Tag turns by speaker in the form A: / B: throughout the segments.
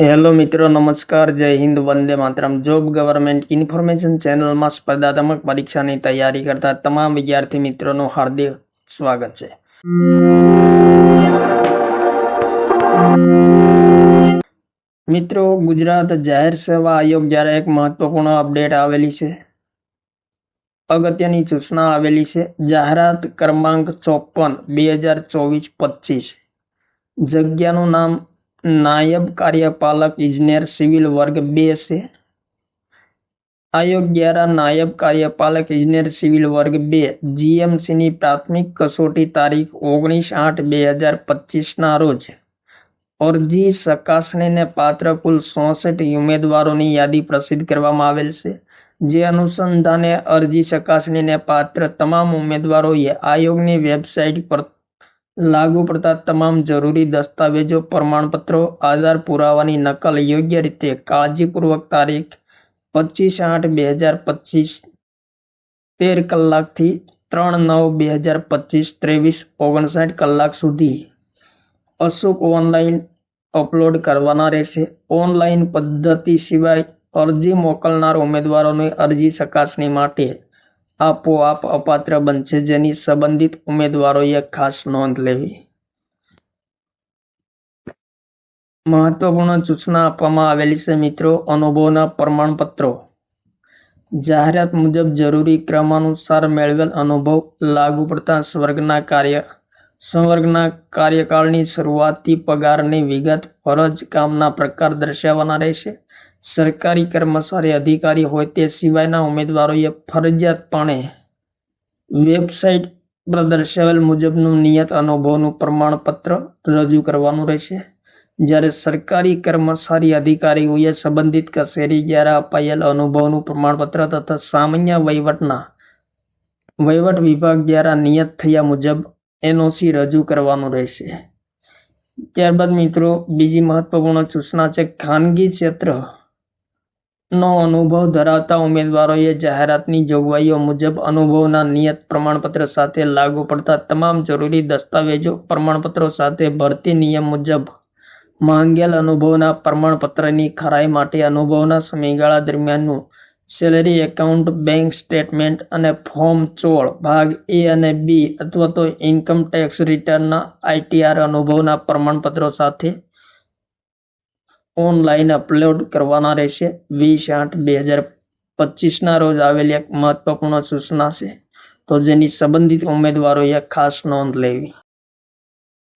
A: Hello મિત્રો, નમસ્કાર, Jai Hind, Vande Mataram. Job government information ચેનલમાં સ્પર્ધાત્મક પરીક્ષાની તૈયારી કરતા તમામ વિદ્યાર્થી મિત્રોનું હાર્દિક સ્વાગત છે. મિત્રો, ગુજરાત જાહેર સેવા આયોગ દ્વારા એક મહત્વપૂર્ણ અપડેટ આવેલી છે, અગત્યની સૂચના આવેલી છે, જાહેરાત ક્રમાંક ચોપન, બે હજાર ચોવીસ પચીસ. જગ્યાનું નામ નાયબ કાર્યપાલક ઇજનેર સિવિલ વર્ગ બે છે. આયોગ દ્વારા નાયબ કાર્યપાલક ઇજનેર સિવિલ વર્ગ બે, જીએમસીની પ્રાથમિક કસોટી તારીખ ઓગણીસ આઠ બે હજાર પચીસના રોજ. અરજી ચકાસણીને પાત્ર કુલ ચોસઠ ઉમેદવારોની યાદી પ્રસિદ્ધ કરવામાં આવેલ છે. જે અનુસંધાને અરજી ચકાસણીને પાત્ર તમામ ઉમેદવારોએ આયોગની વેબસાઇટ પર લાગુ પડતા તમામ જરૂરી દસ્તાવેજો, પ્રમાણપત્રો, આધાર પુરાવાની નકલ યોગ્ય રીતે કાળજીપૂર્વક તારીખ પચીસ આઠ બે હજાર પચીસ તેર કલાકથી ત્રણ નવ બે હજાર પચીસ ત્રેવીસ ઓગણસાઠ કલાક સુધી અશુક ઓનલાઈન અપલોડ કરવાના રહેશે. ઓનલાઈન પદ્ધતિ સિવાય અરજી મોકલનાર ઉમેદવારોની અરજી ચકાસણી માટે આપોઆપ અપાત્ર બનશે જેની સંબંધિત ઉમેદવારોએ ખાસ નોંધ લેવી. મહત્વપૂર્ણ સૂચના આપવામાં આવેલી છે મિત્રો, અનુભવના પ્રમાણપત્રો. જાહેરાત મુજબ જરૂરી ક્રમાનુસાર મેળવેલ અનુભવ લાગુ પડતા સ્વર્ગના કાર્ય સંવર્ગના કાર્યકાળની શરૂઆતી પગારની વિગત ફરજ કામના પ્રકાર દર્શાવવાના રહેશે. સરકારી કર્મચારી અધિકારી હોય તે સિવાયના ઉમેદવારોએ ફરજિયાતપણે વેબસાઇટ પર દર્શાવેલ મુજબનું નિયત અનુભવનું પ્રમાણપત્ર રજૂ કરવાનું રહેશે. જ્યારે સરકારી કર્મચારી અધિકારીઓએ સંબંધિત કચેરી દ્વારા અપાયેલ અનુભવનું પ્રમાણપત્ર તથા સામાન્ય વહીવટના વહીવટ વિભાગ દ્વારા નિયત થયા મુજબ એનઓસી રજૂ કરવાનું રહેશે. ત્યારબાદ મિત્રો, બીજી મહત્વપૂર્ણ સૂચના છે, ખાનગી ક્ષેત્ર નો અનુભવ ધરાવતા ઉમેદવારોએ જાહેરાતની જોગવાઈઓ મુજબ અનુભવના નિયત પ્રમાણપત્ર સાથે લાગુ પડતા તમામ જરૂરી દસ્તાવેજો પ્રમાણપત્રો સાથે ભરતી નિયમ મુજબ માંગેલ અનુભવના પ્રમાણપત્રની ખરાઈ માટે અનુભવના સમયગાળા દરમિયાનનું સેલેરી એકાઉન્ટ બેંક સ્ટેટમેન્ટ અને ફોર્મ ચોળ, ભાગ એ અને બી અથવા તો ઇન્કમ ટેક્સ રિટર્નના આઈટીઆર અનુભવના પ્રમાણપત્રો સાથે ઓનલાઈન અપલોડ કરવાના રહેશે. વીસ આઠ બે હજાર પચીસના રોજ આવેલી એક મહત્વપૂર્ણ સૂચના છે. તો જેની સંબંધિત ઉમેદવારોએ ખાસ નોંધ લેવી.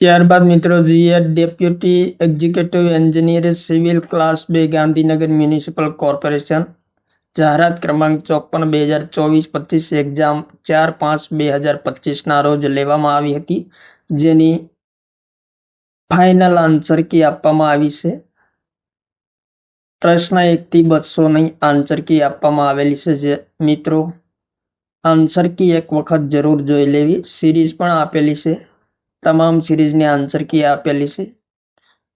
A: ત્યારબાદ મિત્રો જોઈએ deputy executive engineer civil class બે ગાંધીનગર મ્યુનિસિપલ કોર્પોરેશન જાહેરાત ક્રમાંક ચોપન બે હજાર ચોવીસ પચીસ એક્ઝામ ચાર પાંચ બે હજાર પચીસના રોજ લેવામાં આવી હતી. જેની ફાઇનલ આન્સર કી આપવામાં આવી છે. પ્રશ્ન એકથી બસોની આન્સર કી આપવામાં આવેલી છે જે મિત્રો આન્સર કી એક વખત જરૂર જોઈ લેવી. સિરીઝ પણ આપેલી છે. તમામ સિરીઝની આન્સર કી આપેલી છે.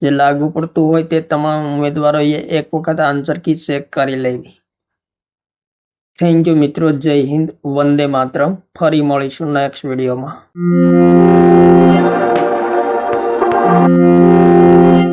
A: જે લાગુ પડતું હોય તે તમામ ઉમેદવારોએ એક વખત આન્સર કી ચેક કરી લેવી. થેન્ક યુ મિત્રો. જય હિન્દ. વંદે માતરમ. ફરી મળીશું નેક્સ્ટ વિડીયોમાં